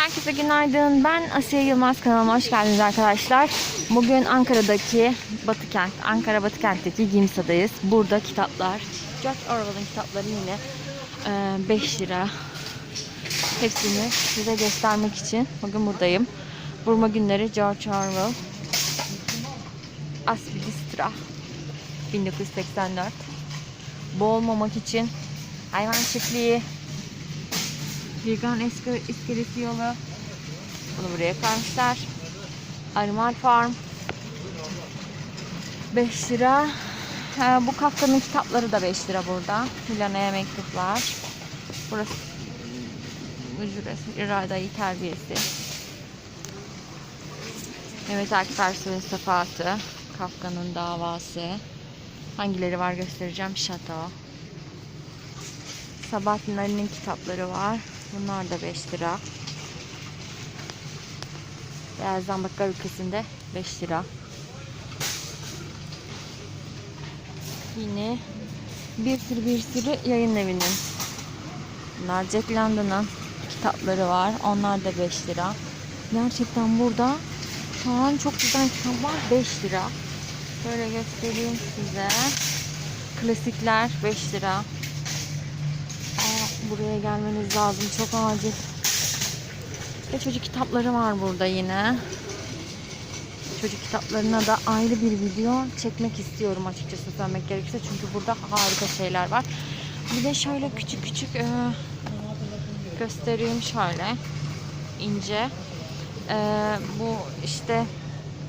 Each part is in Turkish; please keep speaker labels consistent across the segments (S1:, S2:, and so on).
S1: Herkese günaydın. Ben Asiye Yılmaz kanalıma hoş geldiniz arkadaşlar. Bugün Ankara'daki Batıkent, Ankara Batıkent'teki Gimsa'dayız. Burada kitaplar, George Orwell'ın kitapları yine e, 5 lira. Hepsini size göstermek için bugün buradayım. Burma günleri George Orwell. Aspidistra 1984. Boğulmamak için hayvan çiftliği Eski iskelesi yolu. Bunu buraya koymuşlar. Animal Farm. 5 lira. Ha, bu Kafka'nın kitapları da 5 lira burada. Milano'ya mektuplar. Burası ücretsiz iradayı terbiyesi. Mehmet Akif Ersoy'un sefatı. Kafka'nın davası. Hangileri var göstereceğim. Şato. Sabahattin Ali'nin kitapları var. Bunlar da 5 lira. Beyaz Zambaklar ülkesinde 5 lira. Yine bir sürü bir sürü yayın evinin. Bunlar Jack London'ın kitapları var. Onlar da 5 lira. Gerçekten burada şu an çok güzel kitap var. 5 lira. Böyle göstereyim size. Klasikler 5 lira. Buraya gelmeniz lazım. Çok acil. Ve çocuk kitapları var burada yine. Çocuk kitaplarına da ayrı bir video çekmek istiyorum açıkçası söylemek gerekirse. Çünkü burada harika şeyler var. Bir de şöyle küçük küçük e, göstereyim şöyle. ince. E, bu işte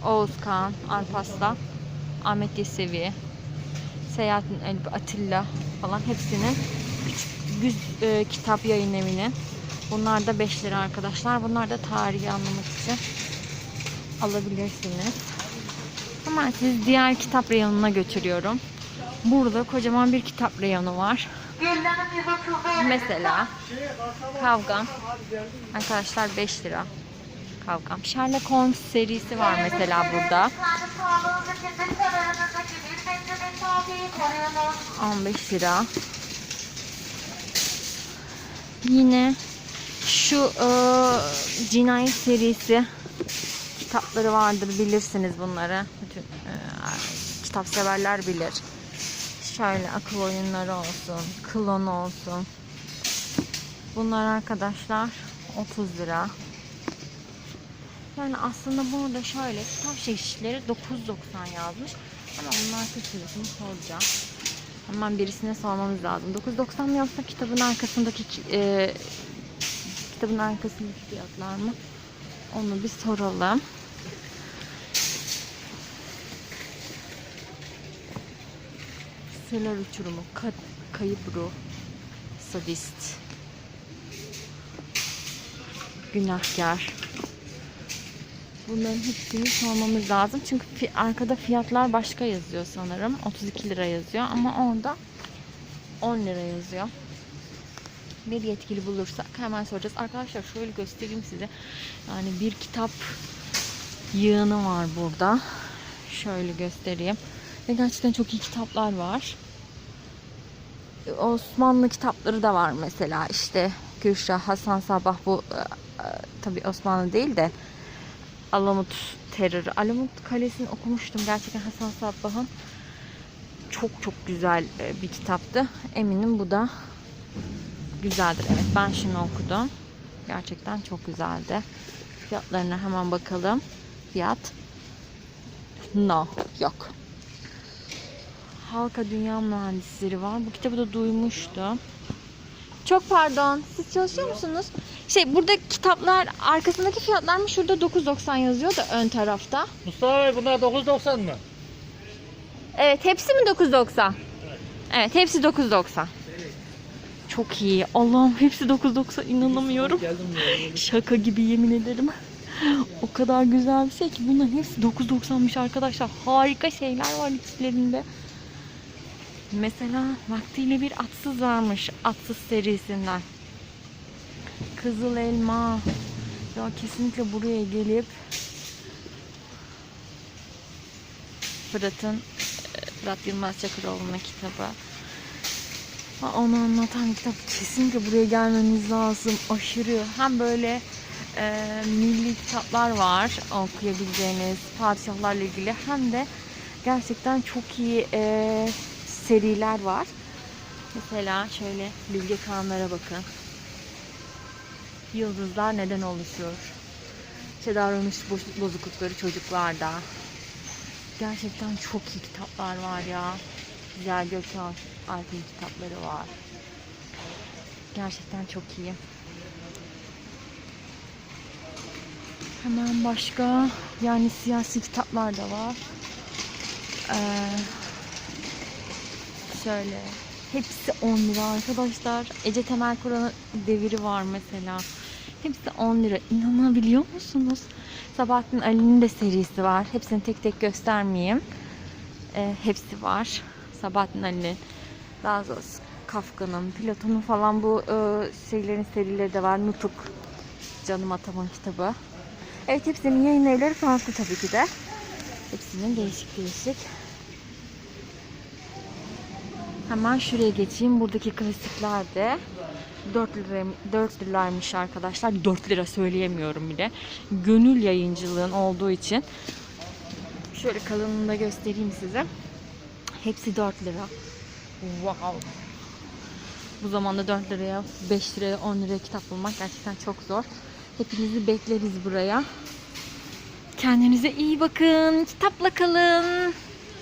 S1: Oğuz Kağan, Alpaslan, Ahmet Yesevi, Seyahatin Elbi, Atilla falan hepsinin küçük güz e, kitap yayın evinin. Bunlar da 5 lira arkadaşlar. Bunlar da tarihi anlamak için alabilirsiniz. Ama siz diğer kitap reyonuna götürüyorum. Burada kocaman bir kitap reyonu var. Mesela Kavgam. Arkadaşlar 5 lira. Kavgam. Sherlock Holmes serisi var mesela burada. 15 lira. Yine şu e, cinayet serisi kitapları vardır bilirsiniz bunları. Bütün e, kitap severler bilir. Şöyle akıl oyunları olsun, klon olsun. Bunlar arkadaşlar 30 lira. Yani aslında burada şöyle kitap çeşitleri 9.90 yazmış. Ama bunlar kaç lirasını soracağım. Hemen birisine sormamız lazım. 9.90 mı yoksa kitabın arkasındaki e, kitabın arkasındaki fiyatlar mı? Onu bir soralım. Sırlar uçurumu, ka kayıp ruh, sadist, günahkar. Bunların hepsini sormamız lazım. Çünkü arkada fiyatlar başka yazıyor sanırım. 32 lira yazıyor ama orada 10 lira yazıyor. Bir yetkili bulursak hemen soracağız. Arkadaşlar şöyle göstereyim size. Yani bir kitap yığını var burada. Şöyle göstereyim. Ve gerçekten çok iyi kitaplar var. Osmanlı kitapları da var mesela. İşte Gülşah, Hasan Sabah bu e, e, tabii Osmanlı değil de Alamut Terörü. Alamut Kalesi'ni okumuştum. Gerçekten Hasan Sabbah'ın çok çok güzel e, bir kitaptı. Eminim bu da güzeldir. Evet ben şunu okudum. Gerçekten çok güzeldi. Fiyatlarına hemen bakalım. Fiyat no yok. Halka Dünya Mühendisleri var. Bu kitabı da duymuştum. Çok pardon. Siz çalışıyor musunuz? Şey burada kitaplar arkasındaki fiyatlar mı? Şurada 9.90 yazıyor da ön tarafta.
S2: Mustafa Bey bunlar 9.90 mı?
S1: Evet hepsi mi 9.90? Evet hepsi 9.90. Çok iyi. Allah'ım hepsi 9.90 inanamıyorum.
S2: Geldim buraya.
S1: Şaka gibi yemin ederim. O kadar güzel bir şey ki bunların hepsi 9.90'mış arkadaşlar. Harika şeyler var içlerinde. Mesela vaktiyle bir atsız varmış. Atsız serisinden. Kızıl elma. Ya kesinlikle buraya gelip Fırat'ın Fırat Yılmaz Çakıroğlu'nun kitabı. Onu anlatan kitap kesinlikle buraya gelmeniz lazım. Aşırı hem böyle e, milli kitaplar var okuyabileceğiniz padişahlarla ilgili hem de gerçekten çok iyi e, seriler var. Mesela şöyle Bilge Kağanlar'a bakın. Yıldızlar neden oluşuyor? Boz- bozuklukları çocuklarda. Gerçekten çok iyi kitaplar var ya. Güzel Gökhan Alp'in kitapları var. Gerçekten çok iyi. Hemen başka yani siyasi kitaplar da var. Ee, şöyle hepsi 10 lira arkadaşlar. Ece Temel Kur'an'ın deviri var mesela. Hepsi 10 lira. İnanabiliyor musunuz? Sabahattin Ali'nin de serisi var. Hepsini tek tek göstermeyeyim. Ee, hepsi var. Sabahattin Ali'nin daha doğrusu Kafka'nın, Platon'un falan bu e, şeylerin serileri de var. Nutuk Canım Atam'ın kitabı. Evet hepsinin yayın evleri farklı tabii ki de. Hepsinin değişik değişik. Hemen şuraya geçeyim. Buradaki klasikler de 4 lira 4 liraymış arkadaşlar. 4 lira söyleyemiyorum bile. Gönül yayıncılığın olduğu için şöyle kalınlığını da göstereyim size. Hepsi 4 lira. Wow. Bu zamanda 4 liraya, 5 liraya, 10 liraya kitap bulmak gerçekten çok zor. Hepinizi bekleriz buraya. Kendinize iyi bakın. Kitapla kalın.